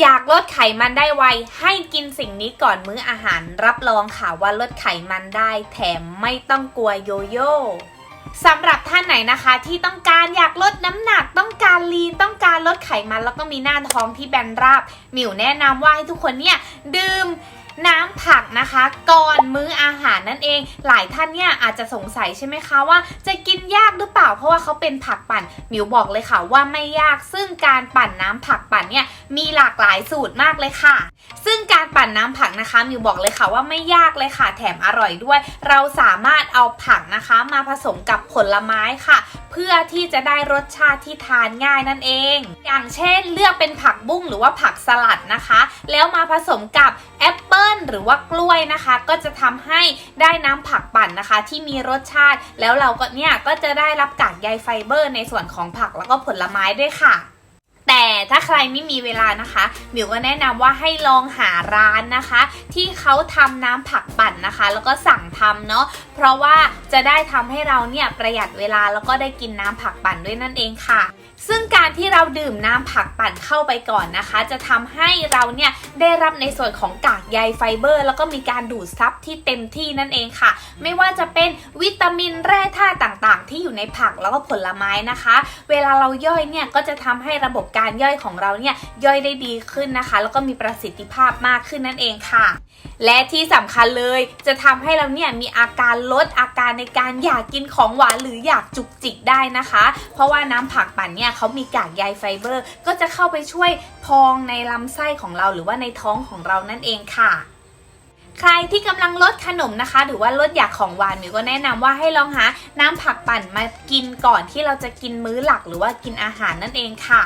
อยากลดไขมันได้ไว ให้กินสิ่งนี้ก่อนมื้ออาหาร รับรองค่ะว่าลดไขมันได้ แถมไม่ต้องกลัวโยโย่สำหรับท่านไหนนะคะที่ต้องการอยากลดน้ำหนัก ต้องการลีนต้องการลดไขมัน แล้วก็มีหน้าท้องที่แบนราบ มิวแนะนำว่าให้ทุกคนเนี่ยดื่ม น้ำผักนะคะ ก่อนมื้ออาหารนั่นเอง หลายท่านเนี่ยอาจจะสงสัยใช่ไหมคะว่า จะกินยากหรือเปล่าเพราะว่าเขาเป็นผักปั่นหมิวบอกเลยค่ะว่าไม่ยากซึ่งการปั่นน้ำผักปั่นเนี่ยมีหลากหลายสูตรมากเลยค่ะ ซึ่งการปั่นน้ำผักนะคะมิวบอกเลยค่ะว่าไม่ยากเลยค่ะ แถมอร่อยด้วย เราสามารถเอาผักนะคะมาผสมกับผลไม้ค่ะ เพื่อที่จะได้รสชาติที่ทานง่ายนั่นเอง อย่างเช่น เลือกเป็นผักบุ้งหรือว่าผักสลัดนะคะ แล้วมาผสมกับแอป ปิลหรือว่ากล้วยนะคะ ก็จะทำให้ได้น้ำผักปั่นนะคะ ที่มีรสชาติ แล้วเราก็เนี่ยก็จะได้รับกากใยไฟเบอร์ ในส่วนของผักแล้วก็ผลไม้ด้วยค่ะแต่ถ้าใครไม่มีเวลานะคะหมิวก็แนะนำว่าให้ลองหาร้านนะคะ ที่เขาทำน้ำผักปั่นนะคะ แล้วก็สั่งทำเนาะเพราะว่าจะได้ทำให้เราเนี่ยประหยัดเวลาแล้วก็ได้กินน้ำผักปั่นด้วยนั่นเองค่ะ ซึ่งการที่เราดื่มน้ำผักปั่นเข้าไปก่อนนะคะ จะทำให้เราเนี่ยได้รับในส่วนของกากใยไฟเบอร์ แล้วก็มีการดูดซับที่เต็มที่นั่นเองค่ะ ไม่ว่าจะเป็นวิตามินแร่ธาตุต่างๆ ที่อยู่ในผักแล้วก็ผลไม้นะคะ เวลาเราย่อยเนี่ยก็จะทำให้ระบบการย่อยของเราเนี่ยย่อยได้ดีขึ้นนะคะ แล้วก็มีประสิทธิภาพมากขึ้นนั่นเองค่ะ และที่สำคัญเลยจะทำให้เราเนี่ยมีอาการลดอาการในการอยากกินของหวานหรืออยากจุกจิกได้นะคะ เพราะว่าน้ำผักปั่นเนี่ยเขามีกากใยไฟเบอร์ ก็จะเข้าไปช่วยพองในลำไส้ของเราหรือว่าในท้องของเรานั่นเองค่ะใครที่กำลังลดขนมนะคะ หรือว่าลดอยากของหวานหมิวก็แนะนำว่าให้ลองหาน้ำผักปั่นมากินก่อนที่เราจะกินมื้อหลักหรือว่ากินอาหารนั่นเองค่ะ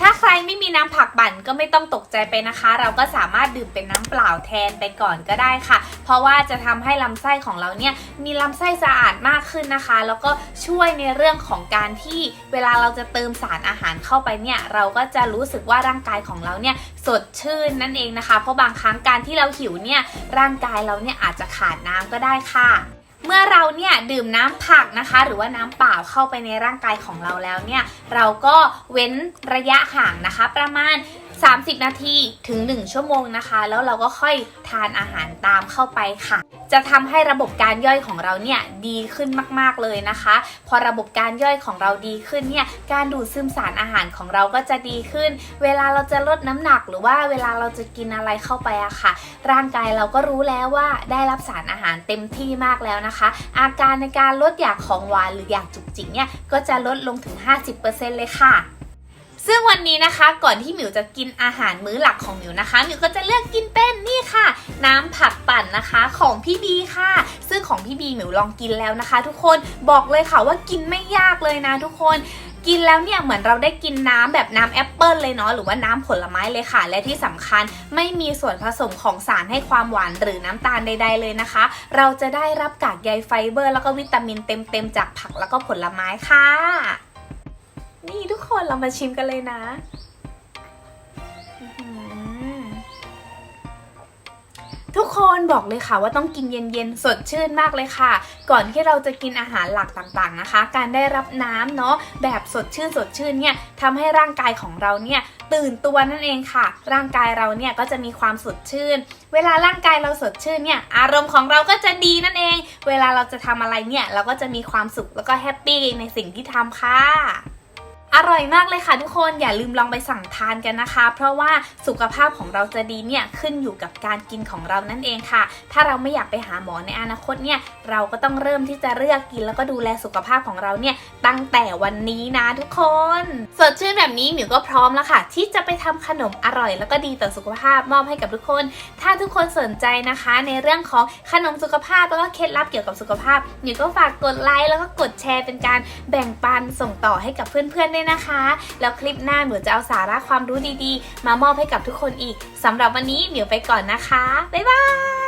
ถ้าใครไม่มีน้ำผักปั่นก็ไม่ต้องตกใจไปนะคะ เราก็สามารถดื่มเป็นน้ำเปล่าแทนไปก่อนก็ได้ค่ะ เพราะว่าจะทำให้ลำไส้ของเราเนี่ยมีลำไส้สะอาดมากขึ้นนะคะ แล้วก็ช่วยในเรื่องของการที่เวลาเราจะเติมสารอาหารเข้าไปเนี่ยเราก็จะรู้สึกว่าร่างกายของเราเนี่ยสดชื่นนั่นเองนะคะ เพราะบางครั้งการที่เราหิวเนี่ยร่างกายเราเนี่ยอาจจะขาดน้ำก็ได้ค่ะ เมื่อเราเนี่ยดื่มน้ำผักนะคะ หรือว่าน้ำเปล่าเข้าไปในร่างกายของเราแล้วเนี่ยเราก็เว้นระยะห่างนะคะ ประมาณ 30 นาทีถึง 1 ชั่วโมงนะคะ แล้วเราก็ค่อยทานอาหารตามเข้าไปค่ะ จะทำให้ระบบการย่อยของเราเนี่ยดีขึ้นมาก ๆเลยนะคะ พอระบบการย่อยของเราดีขึ้นเนี่ยการดูดซึมสารอาหารของเราก็จะดีขึ้น เวลาเราจะลดน้ำหนัก หรือว่าเวลาเราจะกินอะไรเข้าไปอะค่ะ ร่างกายเราก็รู้แล้วว่าได้รับสารอาหารเต็มที่มากแล้วนะคะ อาการในการลดอยากของหวานหรืออยากจุกจิกเนี่ยก็จะลดลงถึง 50%เลยค่ะ ซึ่งวันนี้นะคะก่อนที่หมิวจะกินอาหารมื้อหลักของหมิวนะคะหมิวก็จะเลือกกินเป็นนี่ค่ะ น้ำผักปั่นนะคะของพี่บีค่ะ ซึ่งของพี่บีหมิวลองกินแล้วนะคะ ทุกคนบอกเลยค่ะว่ากินไม่ยากเลยนะทุกคนกินแล้วเนี่ยเหมือนเราได้กินน้ำแบบน้ำแอปเปิลเลยเนาะหรือว่าน้ำผลไม้เลยค่ะ และที่สำคัญไม่มีส่วนผสมของสารให้ความหวานหรือน้ำตาลใด ๆเลยนะคะ เราจะได้รับกากใยไฟเบอร์ แล้วก็วิตามินเต็มๆจากผักแล้วก็ผลไม้ค่ะ คนเรามาชิมกันเลยนะทุกคนบอกเลยค่ะว่าต้องกินเย็นๆ สดชื่นมากเลยค่ะ ก่อนที่เราจะกินอาหารหลักต่างๆนะคะ การได้รับน้ำเนาะแบบสดชื่นสดชื่นเนี่ยทำให้ร่างกายของเราเนี่ยตื่นตัวนั่นเองค่ะ ร่างกายเราเนี่ยก็จะมีความสดชื่น เวลาร่างกายเราสดชื่นเนี่ยอารมณ์ของเราก็จะดีนั่นเอง เวลาเราจะทำอะไรเนี่ยเราก็จะมีความสุขแล้วก็แฮปปี้ในสิ่งที่ทำค่ะ อร่อยมากเลยค่ะทุกคนอย่าลืมลองไปสั่งทานกันนะคะ เพราะว่าสุขภาพของเราจะดีเนี่ยขึ้นอยู่กับการกินของเรานั่นเองค่ะ ถ้าเราไม่อยากไปหาหมอในอนาคตเนี่ยเราก็ต้องเริ่มที่จะเลือกกินแล้วก็ดูแลสุขภาพของเราเนี่ยตั้งแต่วันนี้นะทุกคน สดชื่นแบบนี้หมิวก็พร้อมแล้วค่ะ ที่จะไปทำขนมอร่อย แล้วก็ดีต่อสุขภาพมอบให้กับทุกคน ถ้าทุกคนสนใจนะคะ ในเรื่องของขนมสุขภาพแล้วก็เคล็ดลับเกี่ยวกับสุขภาพหมิวก็ฝากกดไลค์แล้วก็กดแชร์เป็นการแบ่งปันส่งต่อให้กับเพื่อนๆด้วยนะคะ แล้วคลิปหน้าเหมิวจะเอาสาระความรู้ดีๆ มามอบให้กับทุกคนอีกสำหรับวันนี้เหมียวไปก่อนนะคะ บ๊ายบาย